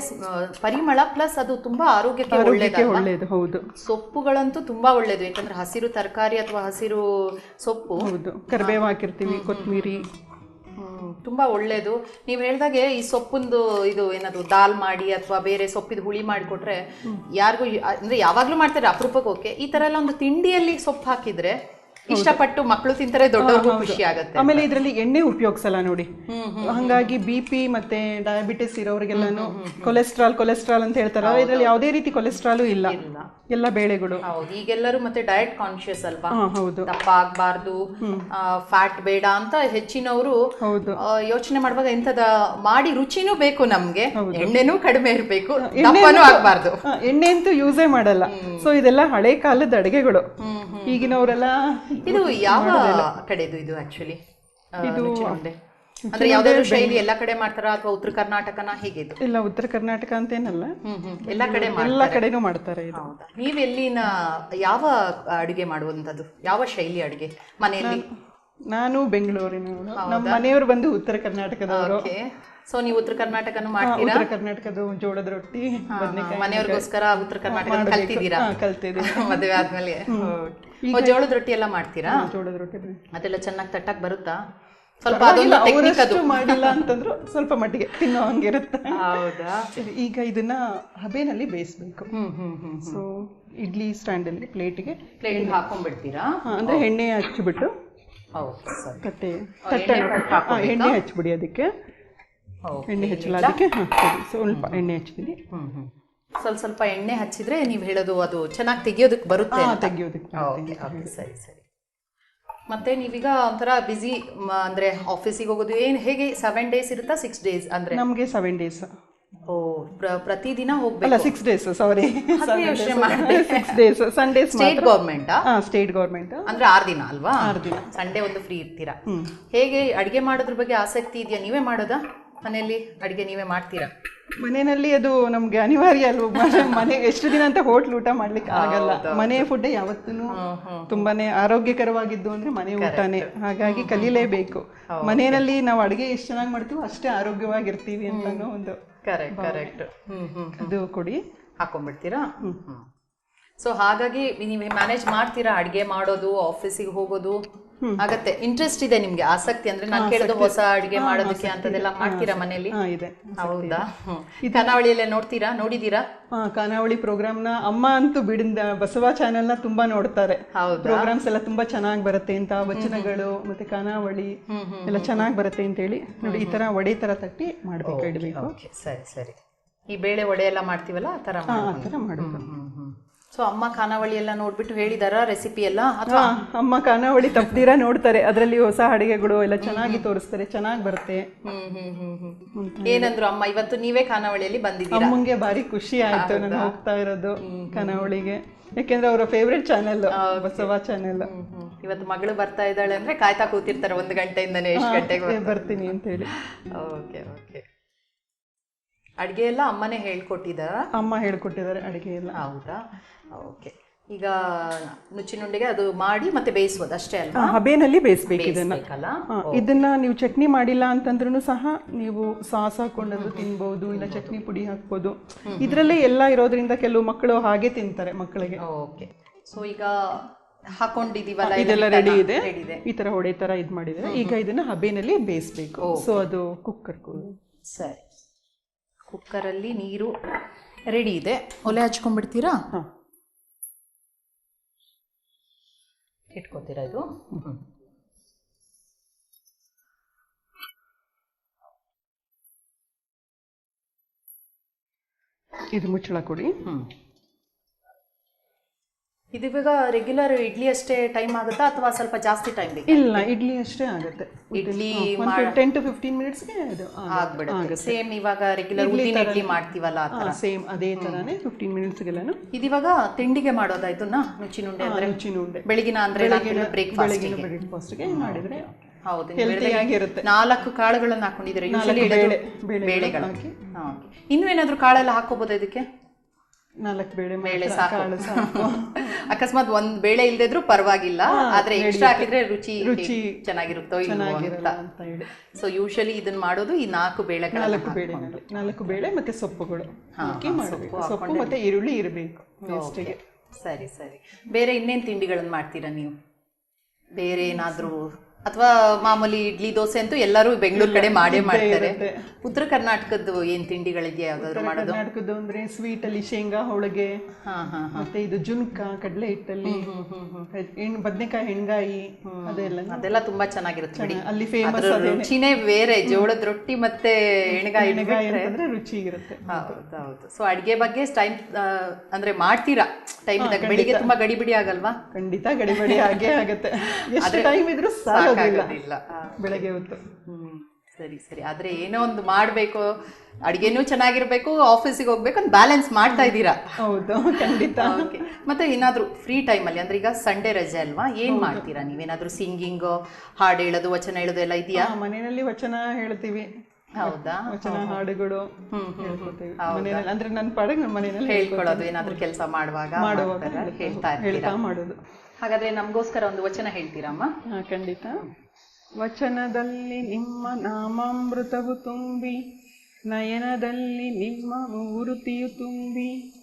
ಪರಿಮಳ ಪ್ಲಸ್ ಅದು ತುಂಬಾ ಆರೋಗ್ಯಕ್ಕೆ ಒಳ್ಳೇದು ಹೌದು. ಸೊಪ್ಪುಗಳಂತೂ ತುಂಬಾ ಒಳ್ಳೇದು. ಯಾಕಂದ್ರೆ ಹಸಿರು ತರಕಾರಿ ಅಥವಾ ಹಸಿರು ಸೊಪ್ಪು ಹೌದು. ಕರಿಬೇವು ಹಾಕಿರ್ತೀವಿ ಕೊತ್ತಂಬರಿ ತುಂಬಾ ಒಳ್ಳೇದು. ನೀವು ಹೇಳಿದಾಗೆ ಈ ಸೊಪ್ಪಿಂದು ಇದು ಏನದು ದಾಲ್ ಮಾಡಿ ಅಥವಾ ಬೇರೆ ಸೊಪ್ಪಿದ ಹುಳಿ ಮಾಡಿಕೊಟ್ರೆ ಯಾರಿಗೂ ಅಂದ್ರೆ ಯಾವಾಗಲೂ ಮಾಡ್ತಾರೆ ಅಪರೂಪಕ್ಕೆ ಓಕೆ. ಈ ಥರ ಎಲ್ಲ ಒಂದು ತಿಂಡಿಯಲ್ಲಿ ಸೊಪ್ಪು ಹಾಕಿದ್ರೆ ಇಷ್ಟಪಟ್ಟು ಮಕ್ಕಳು ತಿಂತಾರೆ ದೊಡ್ಡವ್ರಿಗೂ ಖುಷಿ ಆಗುತ್ತೆ ಆಮೇಲೆ ಇದರಲ್ಲಿ ಎಣ್ಣೆ ಉಪಯೋಗಿಸಲ್ಲ ನೋಡಿ. ಹಂಗಾಗಿ ಬಿ ಪಿ ಮತ್ತೆ ಡಯಾಬಿಟಿಸ್ ಇರೋರಿಗೆಲ್ಲಾನು ಕೊಲೆಸ್ಟ್ರಾಲ್ ಕೊಲೆಸ್ಟ್ರಾಲ್ ಅಂತ ಹೇಳ್ತಾರೆ ಇದರಲ್ಲಿ ಯಾವುದೇ ರೀತಿ ಕೊಲೆಸ್ಟ್ರಾಲು ಇಲ್ಲ. ಎಲ್ಲ ಬೇಳೆಗಳು. ಹೌದು. ಈಗೆಲ್ಲರೂ ಮತ್ತೆ ಡಯಟ್ ಕಾನ್ಶಿಯಸ್ ಅಲ್ವಾ? ಹೌದು. ದಪ್ಪ ಆಗಬಾರ್ದು ಫ್ಯಾಟ್ ಬೇಡ ಅಂತ ಹೆಚ್ಚಿನವರು ಹೌದು. ಯೋಚನೆ ಮಾಡುವಾಗ ಎಂತದ ಮಾಡಿ ರುಚಿನೂ ಬೇಕು ನಮ್ಗೆ ಎಣ್ಣೆನೂ ಕಡಿಮೆ ಇರಬೇಕು ದಪ್ಪನೂ ಆಗಬಾರ್ದು. ಎಣ್ಣೆ ಅಂತೂ ಯೂಸೇ ಮಾಡಲ್ಲ. ಸೊ ಇದೆಲ್ಲ ಹಳೆ ಕಾಲದ ಅಡುಗೆಗಳು. ಈಗಿನವರೆಲ್ಲ ಇದು ಯಾವ ಕಡೆದು ಇದು ಆಕ್ಚುಲಿ ಇದು ಅಂದ್ರೆ ಯಾವ್ದಾದ್ರು ಶೈಲಿ ಎಲ್ಲಾ ಕಡೆ ಮಾಡ್ತಾರ ಅಥವಾ ಉತ್ತರ ಕರ್ನಾಟಕನ ಹೇಗೆ ಇದು ಇಲ್ಲ ಉತ್ತರ ಕರ್ನಾಟಕ ಅಂತೇನಲ್ಲ. ಎಲ್ಲಾ ಕಡೆ ಎಲ್ಲಾ ಕಡೆನೂ ಮಾಡ್ತಾರೆ ಇದು. ಹೌದಾ? ನೀವ್ ಎಲ್ಲಿನ ಯಾವ ಅಡುಗೆ ಮಾಡುವಂತದ್ದು ಯಾವ ಶೈಲಿ ಅಡುಗೆ? ಮನೆಯಲ್ಲಿ? ನಾನು ಬೆಂಗಳೂರಿನ ನಮ್ಮ ಮನೆಯವರು ಬಂದು ಉತ್ತರ ಕರ್ನಾಟಕದವರು. ಸೊ ನೀವು ಉತ್ತರ ಕರ್ನಾಟಕನು ಮಾಡ್ತೀರಾ? ಉತ್ತರ ಕರ್ನಾಟಕದ ಜೋಳದ ರೊಟ್ಟಿ ಮನೆಯವ್ರಿಗೋಸ್ಕರ ಉತ್ತರ ಕರ್ನಾಟಕ ಕಲ್ತಿದ್ದೀರಾ? ಕಲ್ತಿದ್ದೀವಿ. ಮದುವೆ ಆದ್ಮೇಲೆ. ಜೋಳದ ರೊಟ್ಟಿ ಎಲ್ಲ ಮಾಡ್ತೀರಾ? ಜೋಳದ ರೊಟ್ಟಿ ಅದೆಲ್ಲ ಚೆನ್ನಾಗಿ ತಟ್ಟಕ್ ಬರುತ್ತಾ? ಸ್ವಲ್ಪ ಅದೊಂದು ಟೆಕ್ನಿಕ್ ಅದು. ಮಾಡಿಲ್ಲ ಅಂತಂದ್ರು ಸ್ವಲ್ಪ ಮಟ್ಟಿಗೆ ತಿನ್ನೋ ಹಂಗಿರುತ್ತೆ. ಹೌದಾ? ಈಗ ಇದನ್ನ ಹಬೆನಲ್ಲಿ ಬೇಯಿಸ್ಬೇಕು. ಸೊ ಇಡ್ಲಿ ಸ್ಟ್ಯಾಂಡಲ್ಲಿ ಪ್ಲೇಟಿಗೆ ಪ್ಲೇಟಿಗೆ ಹಾಕೊಂಡ್ಬಿಡ್ತೀರಾ? ಅಂದ್ರೆ ಎಣ್ಣೆ ಹಚ್ಚಿಬಿಟ್ಟು ತಟ್ಟೆ ತಟ್ಟೆ ಎಣ್ಣೆ ಹಚ್ಬಿಡಿ ಅದಕ್ಕೆ. ಎಣ್ಣೆ ಹಚ್ಚಲ ಅದಕ್ಕೆ ಹಾಂ ಸರಿ. ಸ್ವಲ್ಪ ಎಣ್ಣೆ ಹಚ್ತೀನಿ ಸ್ವಲ್ಪ ಸ್ವಲ್ಪ ಎಣ್ಣೆ ಹಚ್ಚಿದ್ರೆ ನೀವು ಹೇಳೋದು ಅದು ಚೆನ್ನಾಗಿ ತೆಗಿಯೋದಕ್ಕೆ ಬರುತ್ತೆ. ತೆಗಿಯೋದಕ್ಕೆ ಓಕೆ ಓಕೆ ಸರಿ ಸರಿ. ಮತ್ತೆ ನೀವೀಗ ಒಂಥರ ಬಿಸಿ ಅಂದ್ರೆ ಆಫೀಸಿಗೆ ಹೋಗೋದು ಏನು ಹೇಗೆ ಸೆವೆನ್ ಡೇಸ್ ಇರುತ್ತಾ ಸಿಕ್ಸ್ ಡೇಸ್ ಅಂದ್ರೆ? ನಮಗೆ ಸೆವೆನ್ ಡೇಸ್ ಓ ಪ್ರ- ಪ್ರತಿದಿನ ಅಲ್ಲ ಹೋಗ್ಬೇಕು six days sorry six days Sundays state government state government ಅಂದ್ರೆ ಆರು ದಿನ ಅಲ್ವಾ? ಆರು ದಿನ. ಸಂಡೇ ಒಂದು ಫ್ರೀ ಇರ್ತೀರಾ? ಹೇಗೆ ಅಡಿಗೆ ಮಾಡೋದ್ರ ಬಗ್ಗೆ ಆಸಕ್ತಿ ಇದೆಯಾ? ನೀವೇ ಮಾಡೋದಾ? ಮನೆಯಲ್ಲಿ ಅಡುಗೆ ನೀವೇ ಮಾಡ್ತೀರಾ? ಮನೆಯಲ್ಲಿ ಅದು ನಮ್ಗೆ ಅನಿವಾರ್ಯ ಅಲ್ವ? ಮನೆ- ಎಷ್ಟು ದಿನ ಅಂತ ಹೋಟ್ಲ್ ಊಟ ಮಾಡ್ಲಿಕ್ಕೆ ಆಗಲ್ಲ. ಮನೆ ಫುಡ್ ಯಾವತ್ತೂ ತುಂಬಾನೇ ಆರೋಗ್ಯಕರವಾಗಿದ್ದು ಅಂದ್ರೆ ಮನೆ ಊಟನೇ. ಹಾಗಾಗಿ ಕಲೀಲೇಬೇಕು. ಮನೆಯಲ್ಲಿ ನಾವು ಅಡುಗೆ ಎಷ್ಟು ಚೆನ್ನಾಗಿ ಮಾಡ್ತೀವೋ ಅಷ್ಟೇ ಆರೋಗ್ಯವಾಗಿರ್ತೀವಿ ಅಂತ ಒಂದು ಕರೆಕ್ಟ್ ಕರೆಕ್ಟ್ ಅದು ಕೊಡಿ. ಹಾಕೊಂಡ್ಬಿಡ್ತೀರಾ? ಸೊ ಹಾಗಾಗಿ ನೀವು ಮ್ಯಾನೇಜ್ ಮಾಡ್ತೀರಾ ಅಡುಗೆ ಮಾಡೋದು ಆಫೀಸಿಗೆ ಹೋಗೋದು? ಆಗತ್ತೆ. ಇಂಟ್ರೆಸ್ಟ್ ಇದೆ ನಿಮ್ಗೆ ಆಸಕ್ತಿ ಅಂದ್ರೆ ನಾನು ಕೇಳಿದ ಹೊಸ ಅಡಿಗೆ ಮಾಡೋದಕ್ಕೆ ಅಂತದೆಲ್ಲ ಮಾಡ್ತೀರಾ ಮನೆಯಲ್ಲಿ ಹಾ ಇದೆ. ಹೌದಾ? ಈ ಕರಾವಳಿಯಲ್ಲೇ ನೋಡ್ತೀರಾ? ನೋಡಿದೀರಾ? ಹಾ ಪ್ರೋಗ್ರಾಮ್ನ ಅಮ್ಮ ಅಂತೂ ಬಿಡಿಂದ ಬಸವ ಚಾನೆಲ್ನ ತುಂಬಾ ನೋಡ್ತಾರೆ. ಹೌದಾ? ಪ್ರೋಗ್ರಾಮ್ಸ್ ಎಲ್ಲ ತುಂಬಾ ಚೆನ್ನಾಗಿ ಬರುತ್ತೆ ಅಂತ ವಚನಗಳು ಮತ್ತೆ ಖಾನಾವಳಿ ಎಲ್ಲ ಚೆನ್ನಾಗಿ ಬರುತ್ತೆ ಅಂತ ಹೇಳಿ ನೋಡಿ ಈ ತರ ಒಡೆ ತರ ತಟ್ಟಿ ಮಾಡ್ಬೇಕು ಇಡಬೇಕು. ಸರಿ ಸರಿ. ಈ ಬೇಳೆ ವಡೆ ಎಲ್ಲ ಮಾಡ್ತೀವಲ್ಲ ಆ ತರ ಆ ತರ ಮಾಡಬೇಕು ಸೊ ಅಮ್ಮ ಖಾನಾವಳಿ ಎಲ್ಲ ನೋಡ್ಬಿಟ್ಟು ಹೇಳಿದಾರ ರೆಸಿಪಿ ಎಲ್ಲ? ಅಥವಾ? ಅಮ್ಮ ಖಾನಾವಳಿ ತಪ್ಪದಿರ ನೋಡ್ತಾರೆ. ಅದರಲ್ಲಿ ಹೊಸ ಅಡುಗೆಗಳು ಎಲ್ಲ ಚೆನ್ನಾಗಿ ತೋರಿಸ್ತಾರೆ. ಚೆನ್ನಾಗಿ ಬರುತ್ತೆ. ಏನಂದ್ರು ಅಮ್ಮ ಇವತ್ತು ನೀವೇ ಖಾನಾವಳಿಯಲ್ಲಿ ಬಂದಿದ್ದೀರಾ? ಅಮ್ಮಂಗೆ ಭಾರಿ ಖುಷಿ ಆಯ್ತು ನಾನು ಹೋಗ್ತಾ ಇರೋದು ಖಾನಾವಳಿಗೆ. ಯಾಕೆಂದ್ರೆ ಅವರ ಫೇವ್ರೆಟ್ ಚಾನೆಲ್ ಬಸವ ಚಾನೆಲ್. ಇವತ್ತು ಮಗಳು ಬರ್ತಾ ಇದ್ದಾಳೆ ಅಂದ್ರೆ ಕಾಯ್ತಾ ಕೂತಿರ್ತಾರೆ ಒಂದು ಗಂಟೆಯಿಂದನೇ ಎಷ್ಟು ಗಂಟೆಗೆ ಬರ್ತೀನಿ ಅಂತ ಹೇಳಿ. Okay okay. ಅಡ್ಗೆ ಎಲ್ಲ ಅಮ್ಮನೇ ಹೇಳ್ಕೊಟ್ಟಿದ್ದಾರಾ ಅಮ್ಮ ಹೇಳ್ಕೊಟ್ಟಿದ್ದಾರೆ ಅಡಿಗೆ ಎಲ್ಲ ಹೌದಾ? ಓಕೆ. ಈಗ ನುಚ್ಚಿನುಂಡೆಗೆ ಅದು ಮಾಡಿ ಮತ್ತೆ ಬೇಯಿಸೋದು ಅಷ್ಟೇ ಅಲ್ಲ ಹಬೆನಲ್ಲಿ ಬೇಯಿಸ್ಬೇಕು ಇದನ್ನ. ಇದನ್ನ ನೀವು ಚಟ್ನಿ ಮಾಡಿಲ್ಲ ಅಂತಂದ್ರೂ ಸಹ ನೀವು ಸಾಸ್ ಹಾಕೊಂಡದ್ದು ತಿನ್ಬಹುದು ಇಲ್ಲ ಚಟ್ನಿ ಪುಡಿ ಹಾಕ್ಬೋದು. ಇದರಲ್ಲೇ ಎಲ್ಲ ಇರೋದ್ರಿಂದ ಕೆಲವು ಮಕ್ಕಳು ಹಾಗೆ ತಿಂತಾರೆ ಮಕ್ಕಳಿಗೆ. ಓಕೆ. ಸೊ ಈಗ ಹಾಕೊಂಡಿದೀವಲ್ಲ ಇದೆಲ್ಲ ರೆಡಿ ಇದೆ. ಈ ತರ ಹೊಡೆ ತರ ಇದು ಮಾಡಿದ್ರೆ ಈಗ ಇದನ್ನ ಹಬೆನಲ್ಲಿ ಬೇಯಿಸ್ಬೇಕು. ಸೊ ಅದು ಕುಕ್ಕರ್ ಸರಿ. ಕುಕ್ಕರಲ್ಲಿ ನೀರು ರೆಡಿ ಇದೆ. ಒಲೆ ಹಚ್ಕೊಂಡ್ಬಿಡ್ತೀರಾ? ಇಟ್ಕೋತೀರಾ ಇದು? ಇದು ಮುಚ್ಚಳ ಕೊಡಿ. ಹ್ಞೂ ಇದು ಇವಾಗ ರೆಗ್ಯುಲರ್ ಇಡ್ಲಿ ಅಷ್ಟೇ ಟೈಮ್ ಆಗುತ್ತಾ ಅಥವಾ ಸ್ವಲ್ಪ ಜಾಸ್ತಿ ಟೈಮ್ ಬೇಕು ಇಲ್ಲ ಇಡ್ಲಿ ಅಷ್ಟೇ ಆಗುತ್ತೆ. ಇಡ್ಲಿ ಟೆನ್ ಟು ಫಿಫ್ಟೀನ್ ಮಿನಿಟ್ಸ್ಗೆ ಇದು ಆಗ್ಬಿಡುತ್ತೆ. ಸೇಮ್ ಇವಾಗ ರೆಗ್ಯುಲರ್ ಉದ್ದಿನ ಇಡ್ಲಿ ಮಾಡ್ತೀವಲ್ಲ ಆ ಥರ. ಸೇಮ್ ಅದೇ ಥರನೇ ಫಿಫ್ಟೀನ್ ಮಿನಿಟ್ಸ್ಗೆಲ್ಲನು ಇದಿವಾಗ ತಿಂಡಿಗೆ ಮಾಡೋದಾ ಇದನ್ನ ನುಚ್ಚಿನುಂಡೆ. ಅಂದ್ರೆ ನುಚ್ಚಿನುಂಡೆ ಉಂಡೆ ಬೆಳಗಿನ ಅಂದ್ರೆ ಬ್ರೇಕ್ಫಾಸ್ಟ್ ಬೆಳಗಿನ ಬ್ರೇಕ್ಫಾಸ್ಟ್ಗೆ ಮಾಡಿದ್ರೆ ಹೌದು ಹೆಲ್ತಿಯಾಗಿರುತ್ತೆ ನಾಲ್ಕು ಕಾಳುಗಳನ್ನು ಯೂಶಲಿ ಬೇಳೆ ಬೇಳೆಗಳು. ಇನ್ನೂ ಏನಾದ್ರು ಕಾಳೆಲ್ಲ ಹಾಕೋಬೋದಾ ಇದಕ್ಕೆ? ನಾಲ್ಕು ಬೇಳೆ ಬೇಳೆ ಸಾಕು. ಅಕಸ್ಮಾತ್ ಒಂದ್ ಬೇಳೆ ಇಲ್ದಿದ್ರು ಪರವಾಗಿಲ್ಲ ಆದ್ರೆ ಎಕ್ಸ್ಟ್ರಾ ಹಾಕಿದ್ರೆ ರುಚಿ ರುಚಿ ಚೆನ್ನಾಗಿರುತ್ತೋ ಚೆನ್ನಾಗಿರಲ್ಲ ಅಂತ ಹೇಳಿ. ಸೊ ಯೂಶಲಿ ಇದನ್ನ ಮಾಡೋದು ಈ ನಾಲ್ಕು ಬೇಳೆ ನಾಲ್ಕು ಬೇಳೆ ನಾಲ್ಕು ಬೇಳೆ ಮತ್ತೆ ಸೊಪ್ಪುಗಳು. ಹಾಕಿ ಮಾಡಬೇಕು. ಸೊಪ್ಪು ಮತ್ತೆ ಈರುಳ್ಳಿ ಇರಬೇಕು ಸರಿ ಸರಿ. ಬೇರೆ ಇನ್ನೇನು ತಿಂಡಿಗಳನ್ನ ಮಾಡ್ತೀರಾ ನೀವು? ಬೇರೆ ಏನಾದ್ರೂ ಅಥವಾ ಮಾಮೂಲಿ ಇಡ್ಲಿ ದೋಸೆ ಅಂತೂ ಎಲ್ಲರೂ ಬೆಂಗಳೂರು ಕಡೆ ಮಾಡೇ ಮಾಡ್ತಾರೆ. ಉತ್ತರ ಕರ್ನಾಟಕದ್ದು ಏನ್ ತಿಂಡಿಗಳಿದೆಯಾ ಯಾವ್ದಾದ್ರು ಮಾಡೋದು? ಕರ್ನಾಟಕದ್ದು ಅಂದ್ರೆ ಸ್ವೀಟ್ ಅಲ್ಲಿ ಶೇಂಗಾ ಹೋಳಿಗೆ ಹಾ ಹಾ ಮತ್ತೆ ಇದು ಜುನ್ಕ ಕಡಲೆ ಹಿಟ್ಟಲ್ಲಿ ಬದನೆಕಾಯಿ ಹೆಣ್ಗಾಯಿ ಅದೆಲ್ಲ. ಅದೆಲ್ಲ ತುಂಬಾ ಚೆನ್ನಾಗಿರುತ್ತೆ ಅಲ್ಲಿ ಫೇಮಸ್ ಅದ್ರ ರುಚಿನೇ ಬೇರೆ ಜೋಳದ ರೊಟ್ಟಿ ಮತ್ತೆ ಎಣ್ಗಾಯಿ ಹೆಣ್ಗಾಯಿ ಅಂತಂದ್ರೆ ರುಚಿ ಇರುತ್ತೆ. ಹೌದು ಸೊ ಅಡಿಗೆ ಬಗ್ಗೆ ಟೈಮ್ ಅಂದ್ರೆ ಮಾಡ್ತೀರಾ? ಟೈಮ್ ಬೆಳಿಗ್ಗೆ ತುಂಬಾ ಗಡಿಬಿಡಿ ಆಗಲ್ವಾ? ಖಂಡಿತ ಗಡಿಬಿಡಿ ಆಗೇ ಆಗುತ್ತೆ. ಎಷ್ಟು ಟೈಮ್ ಇದ್ರೂ ಸಾಲೋದಿಲ್ಲ ಸಾಕಾಗೋದಿಲ್ಲ ಬೆಳಗ್ಗೆ ಹೊತ್ತು. ಸರಿ ಸರಿ. ಆದ್ರೆ ಏನೋ ಒಂದು ಮಾಡ್ಬೇಕು ಅಡಿಗೆನೂ ಚೆನ್ನಾಗಿರ್ಬೇಕು ಆಫೀಸಿಗೆ ಹೋಗ್ಬೇಕು ಅಂತ ಬ್ಯಾಲೆನ್ಸ್ ಮಾಡ್ತಾ ಇದ್ದೀರಾ? ಹೌದು ಖಂಡಿತ. ಓಕೆ ಮತ್ತೆ ಏನಾದ್ರೂ ಫ್ರೀ ಟೈಮಲ್ಲಿ ಅಂದ್ರೆ ಈಗ ಸಂಡೇ ರಜೆ ಅಲ್ವಾ? ಏನ್ ಮಾಡ್ತೀರಾ ನೀವೇನಾದ್ರೂ ಸಿಂಗಿಂಗ್ ಹಾಡು ಹೇಳೋದು ವಚನ ಹೇಳೋದು ಎಲ್ಲ ಇದೆಯಾ? ಮನೆಯಲ್ಲಿ ವಚನ ಹೇಳ್ತೀವಿ. ಹೌದಾ? ವಚನ ಹಾಡುಗಳು ಮನೆಯಲ್ಲಿ ಅಂದ್ರೆ ನನ್ನ ಪಾಡಿಗೆ ನನ್ನ ಮನೆಯಲ್ಲಿ ಹೇಳ್ಕೊಳ್ಳೋದು ಏನಾದ್ರೂ ಕೆಲಸ ಮಾಡುವಾಗ ಹೇಳ್ತಾ ಇರ್ತೀರಾ? ಹೇಳ್ತಾ ಮಾಡೋದು. ಹಾಗಾದ್ರೆ ನಮಗೋಸ್ಕರ ಒಂದು ವಚನ ಹೇಳ್ತೀರಮ್ಮ? ಖಂಡಿತ. ವಚನದಲ್ಲಿ ನಿಮ್ಮ ನಾಮಾಮೃತವು ತುಂಬಿ, ನಯನದಲ್ಲಿ ನಿಮ್ಮ ಮೂರುತಿಯು ತುಂಬಿ,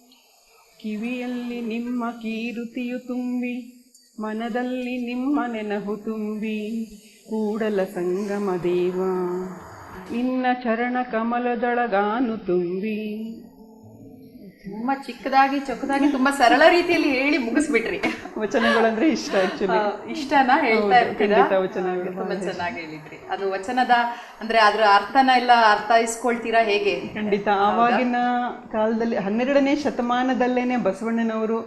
ಕಿವಿಯಲ್ಲಿ ನಿಮ್ಮ ಕೀರುತಿಯು ತುಂಬಿ, ಮನದಲ್ಲಿ ನಿಮ್ಮ ನೆನಹು ತುಂಬಿ, ಕೂಡಲ ಸಂಗಮ ದೇವ ನಿನ್ನ ಚರಣ ಕಮಲದೊಳಗಾನು ತುಂಬಿ. ತುಂಬಾ ಚಿಕ್ಕದಾಗಿ ಚೊಕ್ಕದಾಗಿ ತುಂಬಾ ಸರಳ ರೀತಿಯಲ್ಲಿ ಹೇಳಿ ಮುಗಿಸ್ಬಿಟ್ರಿ. ವಚನಗಳಂದ್ರೆ ಇಷ್ಟ ಆಕ್ಚುಲಿ ಆ, ಇಷ್ಟನಾ ಹೇಳ್ತಾ ಇರ್ತೀರಾ? ತುಂಬಾ ಚೆನ್ನಾಗಿ ಹೇಳಿದ್ರಿ. ಅದು ವಚನದ ಅಂದ್ರೆ ಅದ್ರ ಅರ್ಥನ ಎಲ್ಲ ಅರ್ಥೈಸ್ಕೊಳ್ತೀರಾ ಹೇಗೆ? ಖಂಡಿತ. ಆವಾಗಿನ ಕಾಲದಲ್ಲಿ ಹನ್ನೆರಡನೇ ಶತಮಾನದಲ್ಲೇನೆ ಬಸವಣ್ಣನವರು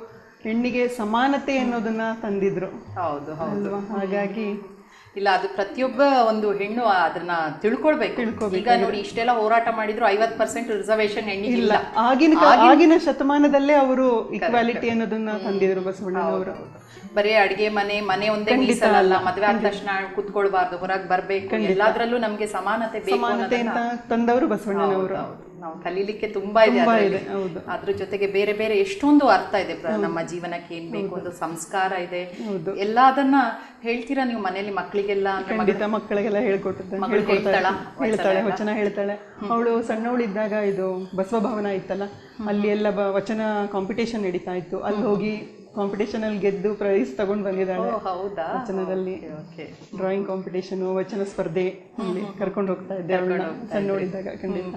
ಹೆಣ್ಣಿಗೆ ಸಮಾನತೆ ಅನ್ನೋದನ್ನ ತಂದಿದ್ರು. ಹೌದು ಹೌದು. ಹಾಗಾಗಿ ಇಲ್ಲ ಅದು ಪ್ರತಿಯೊಬ್ಬ ಒಂದು ಹೆಣ್ಣು ಅದನ್ನ ತಿಳ್ಕೊಳ್ಬೇಕು. ಈಗ ನೋಡಿ ಇಷ್ಟೆಲ್ಲ ಹೋರಾಟ ಮಾಡಿದ್ರು ಐವತ್ ಪರ್ಸೆಂಟ್ ರಿಸರ್ವೇಶನ್ ಹೆಣ್ಣಿಗೆ ಇಲ್ಲ ಆಗಿನ ಆಗಿನ ಶತಮಾನದಲ್ಲೇ ಅವರು ಇಕ್ವಾಲಿಟಿ ಅನ್ನೋದನ್ನ ತಂದಿದ್ರು ಬಸವಣ್ಣನವರು. ಬರೀ ಅಡಿಗೆ ಮನೆ ಮನೆ ಒಂದೇ ಮೀಸಲಲ್ಲ ಮದ್ವೆ ಆದ ತಕ್ಷಣ ಕುತ್ಕೊಳ್ಬಾರ್ದು ಹೊರಗೆ ಬರ್ಬೇಕು. ಎಲ್ಲಾದ್ರಲ್ಲೂ ನಮ್ಗೆ ಸಮಾನತೆ ಬೇಕು ಸಮಾನತೆ ಅಂತ ತಂದವರು ಬಸವಣ್ಣನವರು. ನಾವು ಕಲೀಲಿಕ್ಕೆ ತುಂಬಾ ಇದೆ ಅದ್ರಲ್ಲಿ. ಅದ್ರ ಜೊತೆಗೆ ಬೇರೆ ಬೇರೆ ಎಷ್ಟೊಂದು ಅರ್ಥ ಇದೆ ಪ್ರ- ನಮ್ಮ ಜೀವನಕ್ಕೆ ಏನ್ ಬೇಕು ಒಂದು ಸಂಸ್ಕಾರ ಇದೆ. ಎಲ್ಲ ಅದನ್ನ ಹೇಳ್ತೀರಾ ನೀವು ಮನೇಲಿ ಮಕ್ಕಳಿಗೆಲ್ಲ ಅಂದ್ರೆ ಮಗ- ಖಂಡಿತ ಮಕ್ಕಳಿಗೆಲ್ಲ ಹೇಳ್ಕೊಟ್ಟಿದ್ದೆ. ಮಗಳು ಹೇಳ್ತಾಳಾ? ಹೇಳ್ತಾಳೆ ವಚನ ಹೇಳ್ತಾಳೆ. ಅವಳು ಸಣ್ಣವಳಿದ್ದಾಗ ಇದು ಬಸವ ಭವನ ಇತ್ತಲ್ಲ ಅಲ್ಲಿ ಎಲ್ಲ ಬ- ವಚನ ಕಾಂಪಿಟೇಷನ್ ನಡೀತಾ ಇತ್ತು. ಅಲ್ಲಿ ಹೋಗಿ ಕಾಂಪಿಟೇಷನ್ ಅಲ್ಲಿ ಗೆದ್ದು ಪ್ರೈಸ್ ತಗೊಂಡ್ ಬಂದಿದ್ದಾಳೆ. ಹೌದಾ? ವಚನದಲ್ಲಿ ಓಕೆ ಡ್ರಾಯಿಂಗ್ ಕಾಂಪಿಟೇಷನ್ ವಚನ ಸ್ಪರ್ಧೆ ಕರ್ಕೊಂಡು ಹೋಗ್ತಾ ಇದ್ದೆ ಸಣ್ಣವಳಿದ್ದಾಗ ಖಂಡಿತ.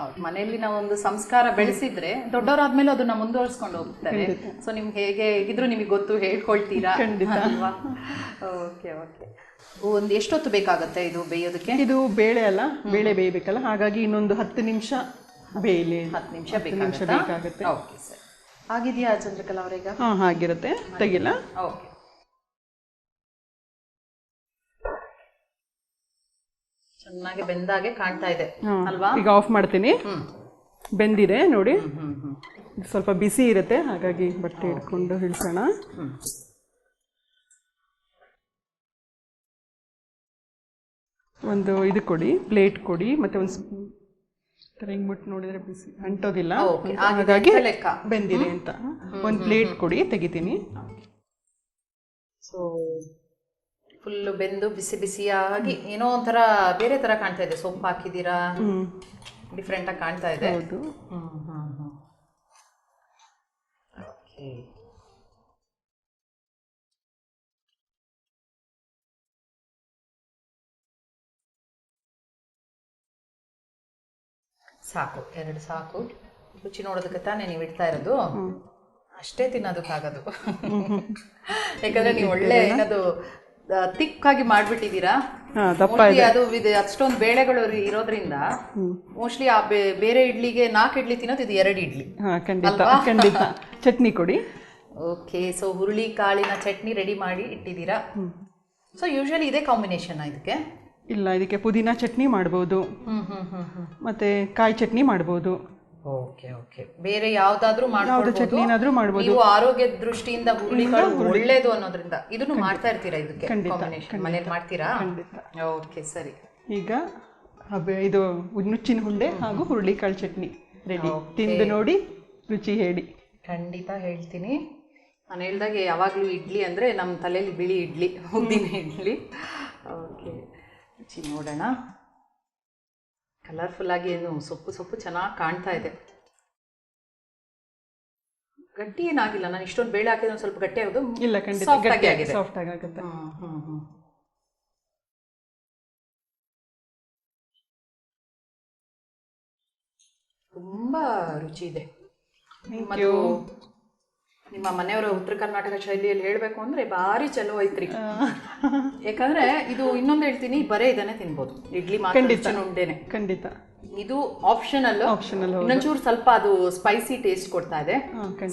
ಹೌದು ಮನೆಯಲ್ಲಿ ನಾವು ಒಂದು ಸಂಸ್ಕಾರ ಬೆಳೆಸಿದ್ರೆ ದೊಡ್ಡವರಾದ್ಮೇಲೆ ಅದನ್ನ ಮುಂದುವರ್ಸ್ಕೊಂಡು ಹೋಗ್ತಾರೆ. ಸೊ ನಿಮ್ಗೆ ಹೇಗೆ ಹೇಗಿದ್ರು ನಿಮಗೆ ಗೊತ್ತು ಹೇಳ್ಕೊಳ್ತೀರಾ? ಅಲ್ವಾ? Okay okay. ಒಂದು ಎಷ್ಟೊತ್ತು ಬೇಕಾಗುತ್ತೆ ಇದು ಬೇಯೋದಕ್ಕೆ? ಇದು ಬೇಳೆ ಅಲ್ಲ ಬೇಳೆ ಬೇಯಬೇಕಲ್ಲ ಹಾಗಾಗಿ ಇನ್ನೊಂದು ಹತ್ತು ನಿಮಿಷ ಬೇಯಲಿ. ಹತ್ತು ನಿಮಿಷ ಬೇಕಾಗುತ್ತೆ. Okay sir. ಆಗಿದೆಯಾ ಚಂದ್ರಕಲಾ ಅವರೀಗ? ಹಾ ಆಗಿರುತ್ತೆ ತೆಗಿಲ್ಲ. ಓಕೆ. ಚೆನ್ನಾಗಿ ಬೆಂದಾಗೆ ಕಾಣ್ತಾ ಇದೆ ಅಲ್ವಾ? ಈಗ ಆಫ್ ಮಾಡ್ತೀನಿ. ಬೆಂದಿದೆ ನೋಡಿ. ಸ್ವಲ್ಪ ಬಿಸಿ ಇರುತ್ತೆ ಹಾಗಾಗಿ ಬಟ್ಟೆ ಇಟ್ಕೊಂಡು ಇಳಿಸೋಣ ಒಂದು ಇದು ಕೊಡಿ ಪ್ಲೇಟ್ ಕೊಡಿ ಮತ್ತೆ ಒಂದು ಥರ ನೋಡಿದ್ರೆ ಬಿಸಿ ಅಂಟೋದಿಲ್ಲ. ಹಾಗಾಗಿ ಬೆಂದಿದೆ ಅಂತ. ಒಂದು ಪ್ಲೇಟ್ ಕೊಡಿ ತೆಗಿತೀನಿ. ಸೊ ಫುಲ್ಲು ಬೆಂದು ಬಿಸಿ ಬಿಸಿಯಾಗಿ ಏನೋ ಒಂಥರ ಬೇರೆ ತರ ಕಾಣ್ತಾ ಇದೆ. ಸೊಪ್ಪು ಹಾಕಿದ್ದೀರಾ? ಡಿಫ್ರೆಂಟಾಗಿ ಡಿಫ್ರೆಂಟ್ ಆಗಿ ಕಾಣ್ತಾ ಇದೆ. ಹೌದು. ಓಕೆ ಸಾಕು ಎರಡು ಸಾಕು. ರುಚಿ ನೋಡೋದಕ್ಕೆ ತಾನೇ ನೀವು ಇಡ್ತಾ ಇರೋದು. ಅಷ್ಟೇ ತಿನ್ನೋದಕ್ಕಾಗೋದು. ಯಾಕಂದ್ರೆ ನೀವು ಒಳ್ಳೆ ಏನದು ತಿಕ್ಕಾಗಿ ಮಾಡ್ಬಿಟ್ಟಿದ್ದೀರಾ? ಅದು ಅಷ್ಟೊಂದು ಬೇಳೆಗಳು ಇರೋದ್ರಿಂದ ಮೋಸ್ಟ್ಲಿ ಆ ಬೇರೆ ಇಡ್ಲಿಗೆ ನಾಲ್ಕು ಇಡ್ಲಿ ತಿನ್ನೋದು ಇದು ಎರಡು ಇಡ್ಲಿ. ಖಂಡಿತ ಚಟ್ನಿ ಕೊಡಿ. ಓಕೆ ಸೊ ಹುರುಳಿ ಕಾಳಿನ ಚಟ್ನಿ ರೆಡಿ ಮಾಡಿ ಇಟ್ಟಿದ್ದೀರಾ? ಸೊ ಯೂಶಲಿ ಇದೇ ಕಾಂಬಿನೇಷನ್ ಇದಕ್ಕೆ? ಇಲ್ಲ ಇದಕ್ಕೆ ಪುದೀನ ಚಟ್ನಿ ಮಾಡ್ಬೋದು. ಮತ್ತೆ ಕಾಯಿ ಚಟ್ನಿ ಮಾಡ್ಬೋದು. Okay okay. ಬೇರೆ ಯಾವ್ದಾದ್ರೂ ಯಾವ್ದು ಚಟ್ನಿನಾದರೂ ಮಾಡ್ಬೋದು. ನೀವು ಆರೋಗ್ಯ ದೃಷ್ಟಿಯಿಂದ ಹುರುಳಿಕಾಳು ಒಳ್ಳೇದು ಅನ್ನೋದ್ರಿಂದ. ಇದನ್ನು ಮಾಡ್ತಾ ಇರ್ತೀರಾ ಇದಕ್ಕೆ ಕಾಂಬಿನೇಷನ್ ಮನೇಲಿ ಮಾಡ್ತೀರಾ? ಓಕೆ ಸರಿ. ಈಗ ಇದು ನುಚ್ಚಿನ ಹುಂಡೆ ಹಾಗೂ ಹುರುಳಿಕಾಳು ಚಟ್ನಿ ರೆಡಿ ತಿಂದು ನೋಡಿ ರುಚಿ ಹೇಳಿ. ಖಂಡಿತ ಹೇಳ್ತೀನಿ. ನಾನು ಹೇಳ್ದಾಗೆ ಯಾವಾಗಲೂ ಇಡ್ಲಿ ಅಂದರೆ ನಮ್ಮ ತಲೆಯಲ್ಲಿ ಬಿಳಿ ಇಡ್ಲಿ ಉದ್ದಿನ ಇಡ್ಲಿ. ಓಕೆ. ರುಚಿ ನೋಡೋಣ. ಕಲರ್ಫುಲ್ ಆಗಿ ಏನು ಸೊಪ್ಪು ಸೊಪ್ಪು ಚೆನ್ನಾಗಿ ಕಾಣ್ತಾ ಇದೆ. ಗಟ್ಟಿ ಏನಾಗಿಲ್ಲ ನಾನು ಇಷ್ಟೊಂದು ಬೇಳೆ ಹಾಕಿದ್ರೆ ಸ್ವಲ್ಪ ಗಟ್ಟಿ ಆಗೋದು. ಇಲ್ಲ ಖಂಡಿತ ಆಗಿ ಗಟ್ಟಿ ಆಗಿದೆ. ಸಾಫ್ಟ್ ಆಗುತ್ತೆ. ಹ್ಮ್, ಹ್ಮ್. ತುಂಬಾ ರುಚಿ ಇದೆ. ಮತ್ತು ನಿಮ್ಮ ಮನೆಯವರು ಉತ್ತರ ಕರ್ನಾಟಕ ಶೈಲಿಯಲ್ಲಿ ಹೇಳ್ಬೇಕು ಅಂದ್ರೆ ಭಾರಿ ಚಲೋ ಐತ್ರಿ. ಯಾಕಂದ್ರೆ ಇದು ಇನ್ನೊಂದು ಹೇಳ್ತೀನಿ ಬರೇ ಇದನ್ನೇ ತಿನ್ಬೋದು. ಇಡ್ಲಿ ಮಾತ್ರ ರುಚಿನ ಉಂಡೆನೆ. ಖಂಡಿತ. ಇದು ಆಪ್ಷನಲ್ ಆಪ್ಷನಲ್ ಇನ್ನೊಂಚೂರು ಸ್ವಲ್ಪ ಅದು ಸ್ಪೈಸಿ ಟೇಸ್ಟ್ ಕೊಡ್ತಾ ಇದೆ.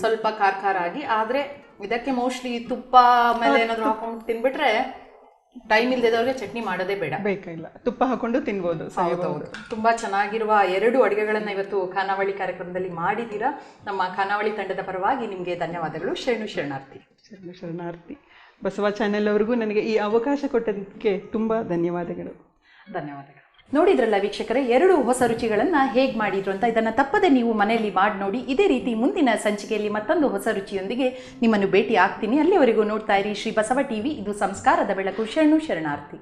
ಸ್ವಲ್ಪ ಖಾರ ಖಾರ ಆಗಿ ಆದ್ರೆ ಇದಕ್ಕೆ ಮೋಸ್ಟ್ಲಿ ತುಪ್ಪ ಮೇಲೆ ಏನಾದ್ರು ಹಾಕೊಂಡು ತಿನ್ಬಿಟ್ರೆ ಟೈಮ್ ಇಲ್ದೇದವ್ರಿಗೆ ಚಟ್ನಿ ಮಾಡೋದೇ ಬೇಡ. ಬೇಕಿಲ್ಲ ತುಪ್ಪ ಹಾಕೊಂಡು ತಿನ್ಬೋದು ಹೌದೌದು ತುಂಬಾ ಚೆನ್ನಾಗಿರುವ ಎರಡು ಅಡುಗೆಗಳನ್ನ ಇವತ್ತು ಖಾನಾವಳಿ ಕಾರ್ಯಕ್ರಮದಲ್ಲಿ ಮಾಡಿದ್ದೀರಾ. ನಮ್ಮ ಖಾನಾವಳಿ ತಂಡದ ಪರವಾಗಿ ನಿಮಗೆ ಧನ್ಯವಾದಗಳು. ಶರಣು ಶರಣಾರ್ಥಿ. ಶರಣು ಶರಣಾರ್ಥಿ. ಬಸವ ಚಾನೆಲ್ ಅವ್ರಿಗೂ ನನಗೆ ಈ ಅವಕಾಶ ಕೊಟ್ಟದಕ್ಕೆ ತುಂಬ ಧನ್ಯವಾದಗಳು. ಧನ್ಯವಾದಗಳು. ನೋಡಿದ್ರಲ್ಲ ವೀಕ್ಷಕರೇ, ಎರಡು ಹೊಸ ರುಚಿಗಳನ್ನ ಹೇಗೆ ಮಾಡಿದ್ರು ಅಂತ. ಇದನ್ನ ತಪ್ಪದೆ ನೀವು ಮನೆಯಲ್ಲಿ ಮಾಡಿ ನೋಡಿ, ಇದೇ ರೀತಿ ಮುಂದಿನ ಸಂಚಿಕೆಯಲ್ಲಿ ಮತ್ತೊಂದು ಹೊಸ ರುಚಿಯೊಂದಿಗೆ ನಿಮ್ಮನ್ನು ಭೇಟಿ ಆಗ್ತೀನಿ ಅಲ್ಲಿವರೆಗೂ ನೋಡ್ತಾ ಇರಿ ಶ್ರೀ ಬಸವ ಟಿವಿ, ಇದು ಸಂಸ್ಕಾರದ ಬೆಳಕು. ಶರಣು ಶರಣಾರ್ಥಿ.